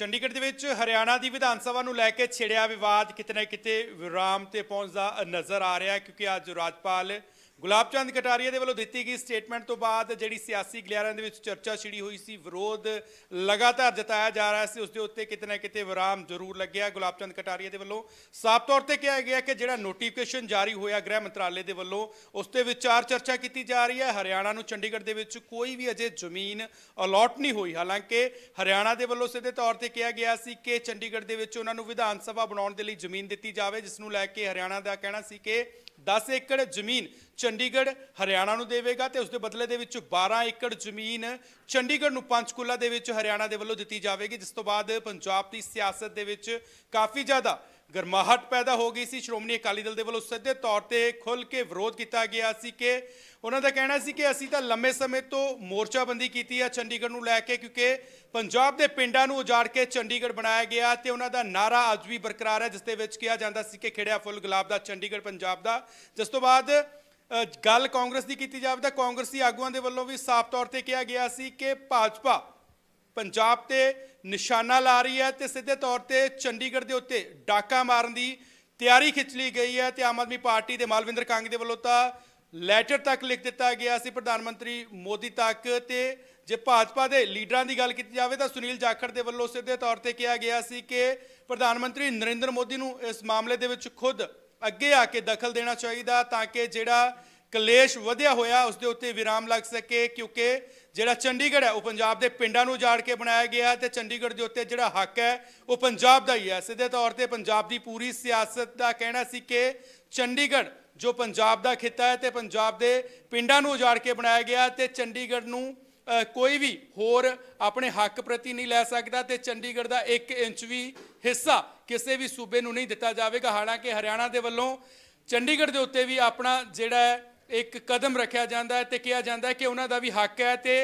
ਚੰਡੀਗੜ੍ਹ ਦੇ ਵਿੱਚ ਹਰਿਆਣਾ ਦੀ ਵਿਧਾਨ ਸਭਾ ਨੂੰ ਲੈ ਕੇ ਛਿੜਿਆ ਵਿਵਾਦ ਕਿਤੇ ਨਾ ਕਿਤੇ ਵਿਰਾਮ ਤੇ ਪਹੁੰਚਦਾ ਨਜ਼ਰ ਆ ਰਿਹਾ ਕਿਉਂਕਿ ਅੱਜ ਰਾਜਪਾਲ ਗੁਲਾਬ ਚੰਦ ਕਟਾਰੀਆ ਦੇ ਵੱਲੋਂ ਦਿੱਤੀ ਗਈ ਸਟੇਟਮੈਂਟ ਤੋਂ ਬਾਅਦ ਜਿਹੜੀ ਸਿਆਸੀ ਗਲਿਆਰਿਆਂ ਦੇ ਵਿੱਚ ਚਰਚਾ ਛਿੜੀ ਹੋਈ ਸੀ, ਵਿਰੋਧ ਲਗਾਤਾਰ ਜਤਾਇਆ ਜਾ ਰਿਹਾ ਸੀ ਉਸ ਦੇ ਉੱਤੇ ਕਿਤੇ ਨਾ ਕਿਤੇ ਵਿਰਾਮ ਜ਼ਰੂਰ ਲੱਗਿਆ। ਗੁਲਾਬ ਚੰਦ ਕਟਾਰੀਆ ਦੇ ਵੱਲੋਂ ਸਾਫ਼ ਤੌਰ ਤੇ ਕਿਹਾ ਗਿਆ ਕਿ ਜਿਹੜਾ ਨੋਟੀਫਿਕੇਸ਼ਨ ਜਾਰੀ ਹੋਇਆ ਗ੍ਰਹਿ ਮੰਤਰਾਲੇ ਦੇ ਵੱਲੋਂ, ਉਸ ਤੇ ਵਿਚਾਰ ਚਰਚਾ ਕੀਤੀ ਜਾ ਰਹੀ ਹੈ। ਹਰਿਆਣਾ ਨੂੰ ਚੰਡੀਗੜ੍ਹ ਦੇ ਵਿੱਚ ਕੋਈ ਵੀ ਅਜੇ ਜ਼ਮੀਨ ਅਲਾਟ ਨਹੀਂ ਹੋਈ। ਹਾਲਾਂਕਿ ਹਰਿਆਣਾ ਦੇ ਵੱਲੋਂ ਸਿੱਧੇ ਤੌਰ ਤੇ ਕਿਹਾ ਗਿਆ ਸੀ ਕਿ ਚੰਡੀਗੜ੍ਹ ਦੇ ਵਿੱਚ ਉਹਨਾਂ ਨੂੰ ਵਿਧਾਨ ਸਭਾ ਬਣਾਉਣ ਦੇ ਲਈ ਜ਼ਮੀਨ ਦਿੱਤੀ ਜਾਵੇ, ਜਿਸ ਨੂੰ ਲੈ ਕੇ ਹਰਿਆਣਾ ਦਾ ਕਹਿਣਾ ਸੀ ਕਿ 10 ਏਕੜ ਜ਼ਮੀਨ ਚੰਡੀਗੜ੍ਹ ਹਰਿਆਣਾ ਨੂੰ ਦੇਵੇਗਾ ਤੇ ਉਸ ਦੇ ਬਦਲੇ ਦੇ ਵਿੱਚ 12 ਏਕੜ ਜ਼ਮੀਨ ਚੰਡੀਗੜ੍ਹ ਨੂੰ ਪੰਚਕੂਲਾ ਦੇ ਵਿੱਚ ਹਰਿਆਣਾ ਦੇ ਵੱਲੋਂ ਦਿੱਤੀ ਜਾਵੇਗੀ, ਜਿਸ ਤੋਂ ਬਾਅਦ ਪੰਜਾਬ ਦੀ ਸਿਆਸਤ ਦੇ ਵਿੱਚ ਕਾਫੀ ਜ਼ਿਆਦਾ ਗਰਮਾਹਟ ਪੈਦਾ ਹੋ ਗਈ ਸੀ। ਸ਼੍ਰੋਮਣੀ ਅਕਾਲੀ ਦਲ ਦੇ ਵੱਲੋਂ ਸਿੱਧੇ ਤੌਰ ਤੇ ਖੁੱਲ ਕੇ ਵਿਰੋਧ ਕੀਤਾ ਗਿਆ ਸੀ ਕਿ ਉਹਨਾਂ ਦਾ ਕਹਿਣਾ ਸੀ ਕਿ ਅਸੀਂ ਤਾਂ ਲੰਮੇ ਸਮੇਂ ਤੋਂ ਮੋਰਚਾਬੰਦੀ ਕੀਤੀ ਹੈ ਚੰਡੀਗੜ੍ਹ ਨੂੰ ਲੈ ਕੇ, ਕਿਉਂਕਿ ਪੰਜਾਬ ਦੇ ਪਿੰਡਾਂ ਨੂੰ ਉਜਾੜ ਕੇ ਚੰਡੀਗੜ੍ਹ ਬਣਾਇਆ ਗਿਆ ਤੇ ਉਹਨਾਂ ਦਾ ਨਾਰਾ ਅੱਜ ਵੀ ਬਰਕਰਾਰ ਹੈ, ਜਿਸ ਦੇ ਵਿੱਚ ਕਿਹਾ ਜਾਂਦਾ ਸੀ ਕਿ ਖਿੜਿਆ ਫੁੱਲ ਗੁਲਾਬ ਦਾ, ਚੰਡੀਗੜ੍ਹ ਪੰਜਾਬ ਦਾ। ਜਿਸ ਤੋਂ ਬਾਅਦ ਗੱਲ ਕਾਂਗਰਸ ਦੀ ਕੀਤੀ ਜਾਵੇ ਤਾਂ ਕਾਂਗਰਸੀ ਆਗੂਆਂ ਦੇ ਵੱਲੋਂ ਵੀ ਸਾਫ਼ ਤੌਰ ਤੇ ਕਿਹਾ ਗਿਆ ਸੀ ਕਿ ਭਾਜਪਾ ਪੰਜਾਬ ਤੇ ਨਿਸ਼ਾਨਾ ਲਾ ਰਹੀ ਹੈ ਤੇ ਸਿੱਧੇ ਤੌਰ ਤੇ ਚੰਡੀਗੜ੍ਹ ਦੇ ਉੱਤੇ ਡਾਕਾ ਮਾਰਨ ਦੀ ਤਿਆਰੀ ਖਿੱਚ ਲਈ ਗਈ ਹੈ ਤੇ ਆਮ ਆਦਮੀ ਪਾਰਟੀ ਦੇ ਮਾਲਵਿੰਦਰ ਕਾਂਗ ਦੇ ਵੱਲੋਂ ਤਾਂ ਲੈਟਰ ਤੱਕ ਲਿਖ ਦਿੱਤਾ ਗਿਆ ਸੀ ਪ੍ਰਧਾਨ ਮੰਤਰੀ ਮੋਦੀ ਤੱਕ ਤੇ ਜੇ ਭਾਜਪਾ ਦੇ ਲੀਡਰਾਂ ਦੀ ਗੱਲ ਕੀਤੀ ਜਾਵੇ ਤਾਂ ਸੁਨੀਲ ਜਾਖੜ ਦੇ ਵੱਲੋਂ ਸਿੱਧੇ ਤੌਰ ਤੇ ਕਿਹਾ ਗਿਆ ਸੀ ਕਿ ਪ੍ਰਧਾਨ ਮੰਤਰੀ ਨਰਿੰਦਰ ਮੋਦੀ ਨੂੰ ਇਸ ਮਾਮਲੇ ਦੇ ਵਿੱਚ ਖੁਦ ਅੱਗੇ ਆ ਕੇ ਦਖਲ ਦੇਣਾ ਚਾਹੀਦਾ ਤਾਂ ਕਿ ਜਿਹੜਾ ਕਲੇਸ਼ ਵਧਿਆ ਹੋਇਆ ਉਸ ਦੇ ਉੱਤੇ ਵਿਰਾਮ ਲੱਗ ਸਕੇ, ਕਿਉਂਕਿ ਜਿਹੜਾ ਚੰਡੀਗੜ੍ਹ ਹੈ, ਉਹ ਪੰਜਾਬ ਦੇ ਪਿੰਡਾਂ ਨੂੰ ਉਜਾੜ ਕੇ ਬਣਾਇਆ ਗਿਆ ਤੇ ਚੰਡੀਗੜ੍ਹ ਦੇ ਉੱਤੇ ਜਿਹੜਾ ਹੱਕ ਹੈ, ਉਹ ਪੰਜਾਬ ਦਾ ਹੀ ਹੈ। ਸਿੱਧੇ ਤੌਰ ਤੇ ਪੰਜਾਬ ਦੀ ਪੂਰੀ ਸਿਆਸਤ ਦਾ ਕਹਿਣਾ ਸੀ ਕਿ ਚੰਡੀਗੜ੍ਹ ਜੋ ਪੰਜਾਬ ਦਾ ਖਿੱਤਾ ਹੈ ਤੇ ਪੰਜਾਬ ਦੇ ਪਿੰਡਾਂ ਨੂੰ ਉਜਾੜ ਕੇ ਬਣਾਇਆ ਗਿਆ ਤੇ ਚੰਡੀਗੜ੍ਹ ਨੂੰ ਕੋਈ ਵੀ ਹੋਰ ਆਪਣੇ ਹੱਕ ਪ੍ਰਤੀ ਨਹੀਂ ਲੈ ਸਕਦਾ ਤੇ ਚੰਡੀਗੜ੍ਹ ਦਾ 1 ਇੰਚ ਵੀ ਹਿੱਸਾ ਕਿਸੇ ਵੀ ਸੂਬੇ ਨੂੰ ਨਹੀਂ ਦਿੱਤਾ ਜਾਵੇਗਾ। ਹਾਲਾਂਕਿ ਹਰਿਆਣਾ ਦੇ ਵੱਲੋਂ ਚੰਡੀਗੜ੍ਹ ਦੇ ਉੱਤੇ ਵੀ ਆਪਣਾ ਜਿਹੜਾ ਹੈ ਇੱਕ ਕਦਮ ਰੱਖਿਆ ਜਾਂਦਾ ਹੈ ਤੇ ਕਿਹਾ ਜਾਂਦਾ ਹੈ ਕਿ ਉਹਨਾਂ ਦਾ ਵੀ ਹੱਕ ਹੈ ਤੇ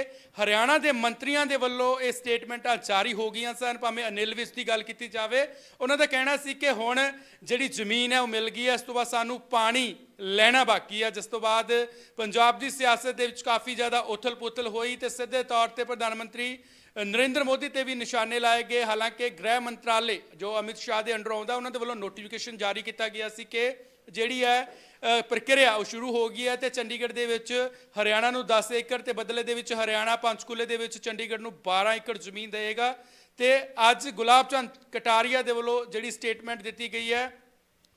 ਹਰਿਆਣਾ ਦੇ ਮੰਤਰੀਆਂ ਦੇ ਵੱਲੋਂ ਇਹ ਸਟੇਟਮੈਂਟਾਂ ਜਾਰੀ ਹੋ ਗਈਆਂ ਸਨ। ਭਾਵੇਂ ਅਨਿਲ ਵਿਸ ਦੀ ਗੱਲ ਕੀਤੀ ਜਾਵੇ, ਉਹਨਾਂ ਦਾ ਕਹਿਣਾ ਸੀ ਕਿ ਹੁਣ ਜਿਹੜੀ ਜ਼ਮੀਨ ਹੈ ਉਹ ਮਿਲ ਗਈ ਹੈ, ਇਸ ਤੋਂ ਬਾਅਦ ਸਾਨੂੰ ਪਾਣੀ ਲੈਣਾ ਬਾਕੀ ਹੈ। ਜਿਸ ਤੋਂ ਬਾਅਦ ਪੰਜਾਬ ਦੀ ਸਿਆਸਤ ਦੇ ਵਿੱਚ ਕਾਫੀ ਜ਼ਿਆਦਾ ਉਥਲ-ਪੁਥਲ ਹੋਈ ਤੇ ਸਿੱਧੇ ਤੌਰ ਤੇ ਪ੍ਰਧਾਨ ਮੰਤਰੀ ਨਰਿੰਦਰ ਮੋਦੀ ਤੇ ਵੀ ਨਿਸ਼ਾਨੇ ਲਾਏ ਗਏ। ਹਾਲਾਂਕਿ ਗ੍ਰਹਿ ਮੰਤਰਾਲੇ ਜੋ ਅਮਿਤ ਸ਼ਾਹ ਦੇ ਅੰਡਰ ਆਉਂਦਾ, ਉਹਨਾਂ ਦੇ ਵੱਲੋਂ ਨੋਟੀਫਿਕੇਸ਼ਨ ਜਾਰੀ ਕੀਤਾ ਗਿਆ ਸੀ ਕਿ ਜਿਹੜੀ ਹੈ ਪ੍ਰਕਿਰਿਆ ਉਹ ਸ਼ੁਰੂ ਹੋ ਗਈ ਹੈ ਤੇ ਚੰਡੀਗੜ੍ਹ ਦੇ ਵਿੱਚ ਹਰਿਆਣਾ ਨੂੰ 10 ਏਕੜ ਤੇ ਬਦਲੇ ਦੇ ਵਿੱਚ ਹਰਿਆਣਾ ਪੰਚਕੂਲੇ ਦੇ ਵਿੱਚ ਚੰਡੀਗੜ੍ਹ ਨੂੰ 12 ਏਕੜ ਜ਼ਮੀਨ ਦੇਵੇਗਾ ਤੇ ਅੱਜ ਗੁਲਾਬ ਚੰਦ ਕਟਾਰੀਆ ਦੇ ਵੱਲੋਂ ਜਿਹੜੀ ਸਟੇਟਮੈਂਟ ਦਿੱਤੀ ਗਈ ਹੈ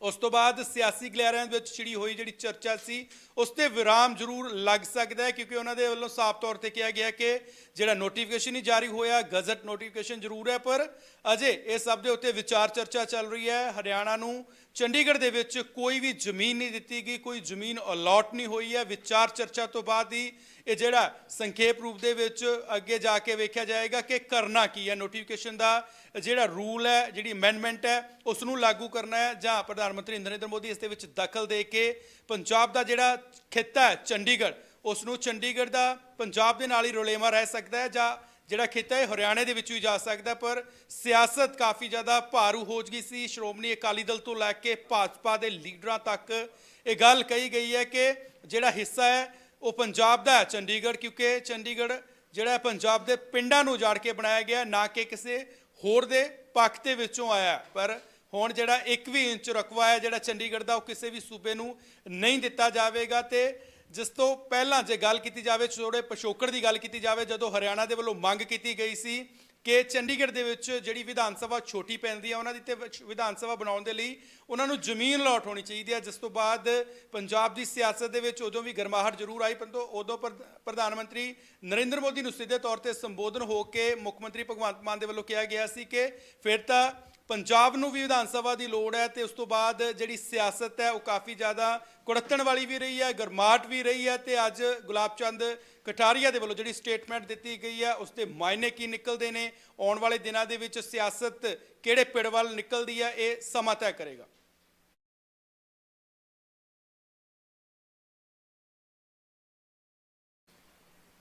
ਉਸ ਤੋਂ ਬਾਅਦ ਸਿਆਸੀ ਗਲਿਆਰਿਆਂ ਦੇ ਵਿੱਚ ਛਿੜੀ ਹੋਈ ਜਿਹੜੀ ਚਰਚਾ ਸੀ, ਉਸ ਤੇ ਵਿਰਾਮ ਜ਼ਰੂਰ ਲੱਗ ਸਕਦਾ ਹੈ ਕਿਉਂਕਿ ਉਹਨਾਂ ਦੇ ਵੱਲੋਂ ਸਾਫ਼ ਤੌਰ ਤੇ ਕਿਹਾ ਗਿਆ ਕਿ ਜਿਹੜਾ ਨੋਟੀਫਿਕੇਸ਼ਨ ਹੀ ਜਾਰੀ ਹੋਇਆ, ਗਜ਼ਟ ਨੋਟੀਫਿਕੇਸ਼ਨ ਜ਼ਰੂਰ ਹੈ, ਪਰ ਅਜੇ ਇਹ ਸਭ ਦੇ ਉੱਤੇ ਵਿਚਾਰ ਚਰਚਾ ਚੱਲ ਰਹੀ ਹੈ। ਹਰਿਆਣਾ ਨੂੰ ਚੰਡੀਗੜ੍ਹ ਦੇ ਵਿੱਚ ਕੋਈ ਵੀ ਜ਼ਮੀਨ ਨਹੀਂ ਦਿੱਤੀ ਗਈ, ਕੋਈ ਜ਼ਮੀਨ ਅਲਾਟ ਨਹੀਂ ਹੋਈ ਹੈ। ਵਿਚਾਰ ਚਰਚਾ ਤੋਂ ਬਾਅਦ ਹੀ ਇਹ ਜਿਹੜਾ ਸੰਖੇਪ ਰੂਪ ਦੇ ਵਿੱਚ ਅੱਗੇ ਜਾ ਕੇ ਵੇਖਿਆ ਜਾਏਗਾ ਕਿ ਕਰਨਾ ਕੀ ਹੈ। ਨੋਟੀਫਿਕੇਸ਼ਨ ਦਾ ਜਿਹੜਾ ਰੂਲ ਹੈ, ਜਿਹੜੀ ਅਮੈਂਡਮੈਂਟ ਹੈ ਉਸ ਨੂੰ ਲਾਗੂ ਕਰਨਾ ਹੈ ਜਾਂ ਪ੍ਰਧਾਨ ਮੰਤਰੀ ਨਰਿੰਦਰ ਮੋਦੀ ਇਸ ਦੇ ਵਿੱਚ ਦਖਲ ਦੇ ਕੇ ਪੰਜਾਬ ਦਾ ਜਿਹੜਾ ਖਿੱਤਾ ਹੈ, ਚੰਡੀਗੜ੍ਹ ਉਸ ਨੂੰ ਚੰਡੀਗੜ੍ਹ ਦਾ ਪੰਜਾਬ ਦੇ ਨਾਲ ਹੀ ਰੋਲੇਮਾ ਰਹਿ ਸਕਦਾ ਹੈ ਜਾਂ ਜਿਹੜਾ ਖਿੱਤਾ ਹੈ ਹਰਿਆਣੇ ਦੇ ਵਿੱਚ ਵੀ ਜਾ ਸਕਦਾ ਪਰ ਸਿਆਸਤ ਕਾਫੀ ਜ਼ਿਆਦਾ ਭਾਰੂ ਹੋ ਗਈ ਸੀ। ਸ਼੍ਰੋਮਣੀ ਅਕਾਲੀ ਦਲ ਤੋਂ ਲੈ ਕੇ ਭਾਜਪਾ ਦੇ ਲੀਡਰਾਂ ਤੱਕ ਇਹ ਗੱਲ ਕਹੀ ਗਈ ਹੈ ਕਿ ਜਿਹੜਾ ਹਿੱਸਾ ਹੈ ਉਹ ਪੰਜਾਬ ਦਾ ਹੈ, ਚੰਡੀਗੜ੍ਹ, ਕਿਉਂਕਿ ਚੰਡੀਗੜ੍ਹ ਜਿਹੜਾ ਪੰਜਾਬ ਦੇ ਪਿੰਡਾਂ ਨੂੰ ਉਜਾੜ ਕੇ ਬਣਾਇਆ ਗਿਆ ਨਾ ਕਿ ਕਿਸੇ ਹੋਰ ਦੇ ਪੱਖ ਦੇ ਵਿੱਚੋਂ ਆਇਆ ਪਰ ਹੁਣ ਜਿਹੜਾ 1 ਵੀ ਇੰਚ ਰਕਵਾ ਹੈ, ਜਿਹੜਾ ਚੰਡੀਗੜ੍ਹ ਦਾ, ਉਹ ਕਿਸੇ ਵੀ ਸੂਬੇ ਨੂੰ ਨਹੀਂ ਦਿੱਤਾ ਜਾਵੇਗਾ। ਤੇ ਜਿਸ ਤੋਂ ਪਹਿਲਾਂ ਜੇ ਗੱਲ ਕੀਤੀ ਜਾਵੇ ਛੋੜੇ ਪਿਛੋਕੜ ਦੀ ਗੱਲ ਕੀਤੀ ਜਾਵੇ, ਜਦੋਂ ਹਰਿਆਣਾ ਦੇ ਵੱਲੋਂ ਮੰਗ ਕੀਤੀ ਗਈ ਸੀ ਕਿ ਚੰਡੀਗੜ੍ਹ ਦੇ ਵਿੱਚ ਜਿਹੜੀ ਵਿਧਾਨ ਸਭਾ ਛੋਟੀ ਪੈਂਦੀ ਹੈ ਉਹਨਾਂ ਦੀ ਤੇ ਵਿਧਾਨ ਸਭਾ ਬਣਾਉਣ ਦੇ ਲਈ ਉਹਨਾਂ ਨੂੰ ਜ਼ਮੀਨ ਅਲਾਟ ਹੋਣੀ ਚਾਹੀਦੀ ਹੈ ਜਿਸ ਤੋਂ ਬਾਅਦ ਪੰਜਾਬ ਦੀ ਸਿਆਸਤ ਦੇ ਵਿੱਚ ਉਦੋਂ ਵੀ ਗਰਮਾਹਟ ਜ਼ਰੂਰ ਆਈ, ਪਰੰਤੂ ਉਦੋਂ ਪ੍ਰਧ- ਪ੍ਰਧਾਨ ਮੰਤਰੀ ਨਰਿੰਦਰ ਮੋਦੀ ਨੂੰ ਸਿੱਧੇ ਤੌਰ ਤੇ ਸੰਬੋਧਨ ਹੋ ਕੇ ਮੁੱਖ ਮੰਤਰੀ ਭਗਵੰਤ ਮਾਨ ਦੇ ਵੱਲੋਂ ਕਿਹਾ ਗਿਆ ਸੀ ਕਿ ਫਿਰ ਤਾਂ ਪੰਜਾਬ ਨੂੰ ਵੀ ਵਿਧਾਨ ਸਭਾ ਦੀ ਲੋੜ ਹੈ ਤੇ ਉਸ ਤੋਂ ਬਾਅਦ ਜਿਹੜੀ ਸਿਆਸਤ ਹੈ ਉਹ ਕਾਫੀ ਜ਼ਿਆਦਾ ਕੁੜੱਤਣ ਵਾਲੀ ਵੀ ਰਹੀ ਹੈ ਗਰਮਾਟ ਵੀ ਰਹੀ ਹੈ ਤੇ ਅੱਜ ਗੁਲਾਬ ਚੰਦ ਕਟਾਰੀਆ ਦੇ ਵੱਲੋਂ ਜਿਹੜੀ ਸਟੇਟਮੈਂਟ ਦਿੱਤੀ ਗਈ ਹੈ, ਉਸ ਦੇ ਮਾਇਨੇ ਕੀ ਨਿਕਲਦੇ ਨੇ? ਆਉਣ ਵਾਲੇ ਦਿਨਾਂ ਦੇ ਵਿੱਚ ਸਿਆਸਤ ਕਿਹੜੇ ਪਿੜ ਵੱਲ ਨਿਕਲਦੀ ਹੈ? ਇਹ ਸਮਾਂ ਤੈਅ ਕਰੇਗਾ।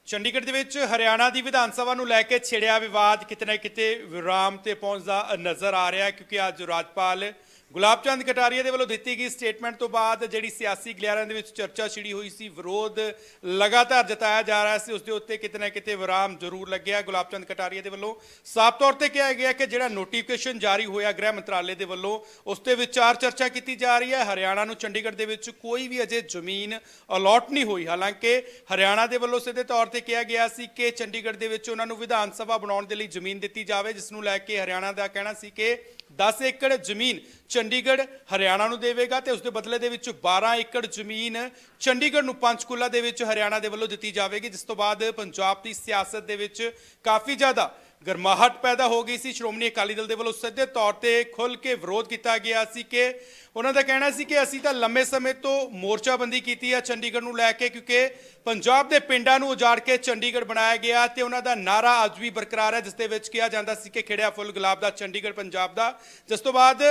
ਚੰਡੀਗੜ੍ਹ ਦੇ ਵਿੱਚ ਹਰਿਆਣਾ ਦੀ ਵਿਧਾਨ ਸਭਾ ਨੂੰ ਲੈ ਕੇ ਛਿੜਿਆ ਵਿਵਾਦ ਕਿਤੇ ਨਾ ਕਿਤੇ ਵਿਰਾਮ ਤੇ ਪਹੁੰਚਦਾ ਨਜ਼ਰ ਆ ਰਿਹਾ ਕਿਉਂਕਿ ਅੱਜ ਰਾਜਪਾਲ ਗੁਲਾਬ ਚੰਦ ਕਟਾਰੀਆ ਦੇ ਵੱਲੋਂ ਦਿੱਤੀ ਗਈ ਸਟੇਟਮੈਂਟ ਤੋਂ ਬਾਅਦ ਜਿਹੜੀ ਸਿਆਸੀ ਗਲਿਆਰਾਂ ਦੇ ਵਿੱਚ ਚਰਚਾ ਛਿੜੀ ਹੋਈ ਸੀ, ਵਿਰੋਧ ਲਗਾਤਾਰ ਜਤਾਇਆ ਜਾ ਰਿਹਾ ਸੀ, ਉਸ ਦੇ ਉੱਤੇ ਕਿਤੇ ਨਾ ਕਿਤੇ ਵਿਰਾਮ ਜ਼ਰੂਰ ਲੱਗਿਆ। ਗੁਲਾਬ ਚੰਦ ਕਟਾਰੀਆ ਦੇ ਵੱਲੋਂ ਸਾਫ਼ ਤੌਰ ਤੇ ਕਿਹਾ ਗਿਆ ਕਿ ਜਿਹੜਾ ਨੋਟੀਫਿਕੇਸ਼ਨ ਜਾਰੀ ਹੋਇਆ ਗ੍ਰਹਿ ਮੰਤਰਾਲੇ ਦੇ ਵੱਲੋਂ, ਉਸ ਤੇ ਵਿਚਾਰ ਚਰਚਾ ਕੀਤੀ ਜਾ ਰਹੀ ਹੈ। ਹਰਿਆਣਾ ਨੂੰ ਚੰਡੀਗੜ੍ਹ ਦੇ ਵਿੱਚ ਕੋਈ ਵੀ ਅਜੇ ਜ਼ਮੀਨ ਅਲਾਟ ਨਹੀਂ ਹੋਈ। ਹਾਲਾਂਕਿ ਹਰਿਆਣਾ ਦੇ ਵੱਲੋਂ ਸਿੱਧੇ ਤੌਰ ਤੇ ਕਿਹਾ ਗਿਆ ਸੀ ਕਿ ਚੰਡੀਗੜ੍ਹ ਦੇ ਵਿੱਚ ਉਹਨਾਂ ਨੂੰ ਵਿਧਾਨ ਸਭਾ ਬਣਾਉਣ ਦੇ ਲਈ ਜ਼ਮੀਨ ਦਿੱਤੀ ਜਾਵੇ, ਜਿਸ ਨੂੰ ਲੈ ਕੇ ਹਰਿਆਣਾ ਦਾ ਕਹਿਣਾ ਸੀ ਕਿ 10 ਏਕੜ ਜ਼ਮੀਨ ਚੰਡੀਗੜ੍ਹ ਹਰਿਆਣਾ ਨੂੰ ਦੇਵੇਗਾ ਤੇ ਉਸ ਦੇ ਬਦਲੇ ਦੇ ਵਿੱਚ 12 ਏਕੜ ਜ਼ਮੀਨ ਚੰਡੀਗੜ੍ਹ ਨੂੰ ਪੰਚਕੂਲਾ ਦੇ ਵਿੱਚ ਹਰਿਆਣਾ ਦੇ ਵੱਲੋਂ ਦਿੱਤੀ ਜਾਵੇਗੀ, ਜਿਸ ਤੋਂ ਬਾਅਦ ਪੰਜਾਬ ਦੀ ਸਿਆਸਤ ਦੇ ਵਿੱਚ ਕਾਫੀ ਜ਼ਿਆਦਾ ਗਰਮਾਹਟ ਪੈਦਾ ਹੋ ਗਈ ਸੀ। ਸ਼੍ਰੋਮਣੀ ਅਕਾਲੀ ਦਲ ਦੇ ਵੱਲੋਂ ਸਿੱਧੇ ਤੌਰ ਤੇ ਖੁੱਲ ਕੇ ਵਿਰੋਧ ਕੀਤਾ ਗਿਆ ਸੀ ਕਿ ਉਹਨਾਂ ਦਾ ਕਹਿਣਾ ਸੀ ਕਿ ਅਸੀਂ ਤਾਂ ਲੰਮੇ ਸਮੇਂ ਤੋਂ ਮੋਰਚਾਬੰਦੀ ਕੀਤੀ ਹੈ ਚੰਡੀਗੜ੍ਹ ਨੂੰ ਲੈ ਕੇ, ਕਿਉਂਕਿ ਪੰਜਾਬ ਦੇ ਪਿੰਡਾਂ ਨੂੰ ਉਜਾੜ ਕੇ ਚੰਡੀਗੜ੍ਹ ਬਣਾਇਆ ਗਿਆ ਤੇ ਉਹਨਾਂ ਦਾ ਨਾਰਾ ਅੱਜ ਵੀ ਬਰਕਰਾਰ ਹੈ, ਜਿਸ ਦੇ ਵਿੱਚ ਕਿਹਾ ਜਾਂਦਾ ਸੀ ਕਿ ਖਿੜਿਆ ਫੁੱਲ ਗੁਲਾਬ ਦਾ, ਚੰਡੀਗੜ੍ਹ ਪੰਜਾਬ ਦਾ। ਜਿਸ ਤੋਂ ਬਾਅਦ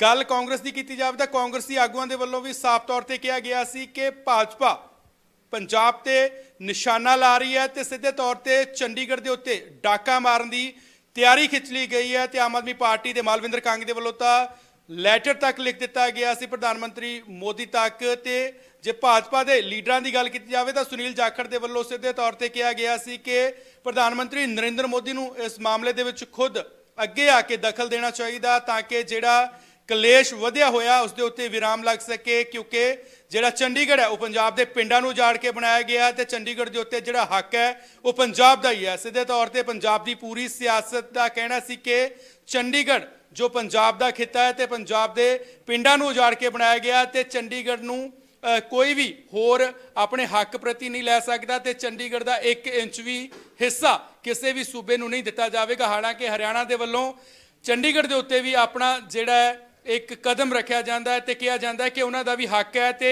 ਗੱਲ ਕਾਂਗਰਸ ਦੀ ਕੀਤੀ ਜਾਵੇ ਤਾਂ ਕਾਂਗਰਸੀ ਆਗੂਆਂ ਦੇ ਵੱਲੋਂ ਵੀ ਸਾਫ਼ ਤੌਰ ਤੇ ਕਿਹਾ ਗਿਆ ਸੀ ਕਿ ਭਾਜਪਾ ਪੰਜਾਬ ਤੇ ਨਿਸ਼ਾਨਾ ਲਾ ਰਹੀ ਹੈ ਤੇ ਸਿੱਧੇ ਤੌਰ ਤੇ ਚੰਡੀਗੜ੍ਹ ਦੇ ਉੱਤੇ ਡਾਕਾ ਮਾਰਨ ਦੀ ਤਿਆਰੀ ਖਿੱਚ ਲਈ ਗਈ ਹੈ ਤੇ ਆਮ ਆਦਮੀ ਪਾਰਟੀ ਦੇ ਮਾਲਵਿੰਦਰ ਕਾਂਗ ਦੇ ਵੱਲੋਂ ਤਾਂ ਲੈਟਰ ਤੱਕ ਲਿਖ ਦਿੱਤਾ ਗਿਆ ਸੀ ਪ੍ਰਧਾਨ ਮੰਤਰੀ ਮੋਦੀ ਤੱਕ ਤੇ ਜੇ ਭਾਜਪਾ ਦੇ ਲੀਡਰਾਂ ਦੀ ਗੱਲ ਕੀਤੀ ਜਾਵੇ ਤਾਂ ਸੁਨੀਲ ਜਾਖੜ ਦੇ ਵੱਲੋਂ ਸਿੱਧੇ ਤੌਰ ਤੇ ਕਿਹਾ ਗਿਆ ਸੀ ਕਿ ਪ੍ਰਧਾਨ ਮੰਤਰੀ ਨਰਿੰਦਰ ਮੋਦੀ ਨੂੰ ਇਸ ਮਾਮਲੇ ਦੇ ਵਿੱਚ ਖੁਦ ਅੱਗੇ ਆ ਕੇ ਦਖਲ ਦੇਣਾ ਚਾਹੀਦਾ ਤਾਂ ਕਿ ਜਿਹੜਾ ਕਲੇਸ਼ ਵਧਿਆ ਹੋਇਆ ਉਸ ਦੇ ਉੱਤੇ ਵਿਰਾਮ ਲੱਗ ਸਕੇ ਕਿਉਂਕਿ ਜਿਹੜਾ ਚੰਡੀਗੜ੍ਹ ਹੈ, ਉਹ ਪੰਜਾਬ ਦੇ ਪਿੰਡਾਂ ਨੂੰ ਉਜਾੜ ਕੇ ਬਣਾਇਆ ਗਿਆ ਤੇ ਚੰਡੀਗੜ੍ਹ ਦੇ ਉੱਤੇ ਜਿਹੜਾ ਹੱਕ ਹੈ, ਉਹ ਪੰਜਾਬ ਦਾ ਹੀ ਹੈ। ਸਿੱਧੇ ਤੌਰ ਤੇ ਪੰਜਾਬ ਦੀ ਪੂਰੀ ਸਿਆਸਤ ਦਾ ਕਹਿਣਾ ਸੀ ਕਿ ਚੰਡੀਗੜ੍ਹ ਜੋ ਪੰਜਾਬ ਦਾ ਖਿੱਤਾ ਹੈ ਤੇ ਪੰਜਾਬ ਦੇ ਪਿੰਡਾਂ ਨੂੰ ਉਜਾੜ ਕੇ ਬਣਾਇਆ ਗਿਆ ਤੇ ਚੰਡੀਗੜ੍ਹ ਨੂੰ ਕੋਈ ਵੀ ਹੋਰ ਆਪਣੇ ਹੱਕ ਪ੍ਰਤੀ ਨਹੀਂ ਲੈ ਸਕਦਾ ਤੇ ਚੰਡੀਗੜ੍ਹ ਦਾ 1 ਇੰਚ ਵੀ ਹਿੱਸਾ ਕਿਸੇ ਵੀ ਸੂਬੇ ਨੂੰ ਨਹੀਂ ਦਿੱਤਾ ਜਾਵੇਗਾ। ਹਾਲਾਂਕਿ ਹਰਿਆਣਾ ਦੇ ਵੱਲੋਂ ਚੰਡੀਗੜ੍ਹ ਦੇ ਉੱਤੇ ਵੀ ਆਪਣਾ ਜਿਹੜਾ ਇੱਕ ਕਦਮ ਰੱਖਿਆ ਜਾਂਦਾ ਹੈ ਤੇ ਕਿਹਾ ਜਾਂਦਾ ਹੈ ਕਿ ਉਹਨਾਂ ਦਾ ਵੀ ਹੱਕ ਹੈ ਤੇ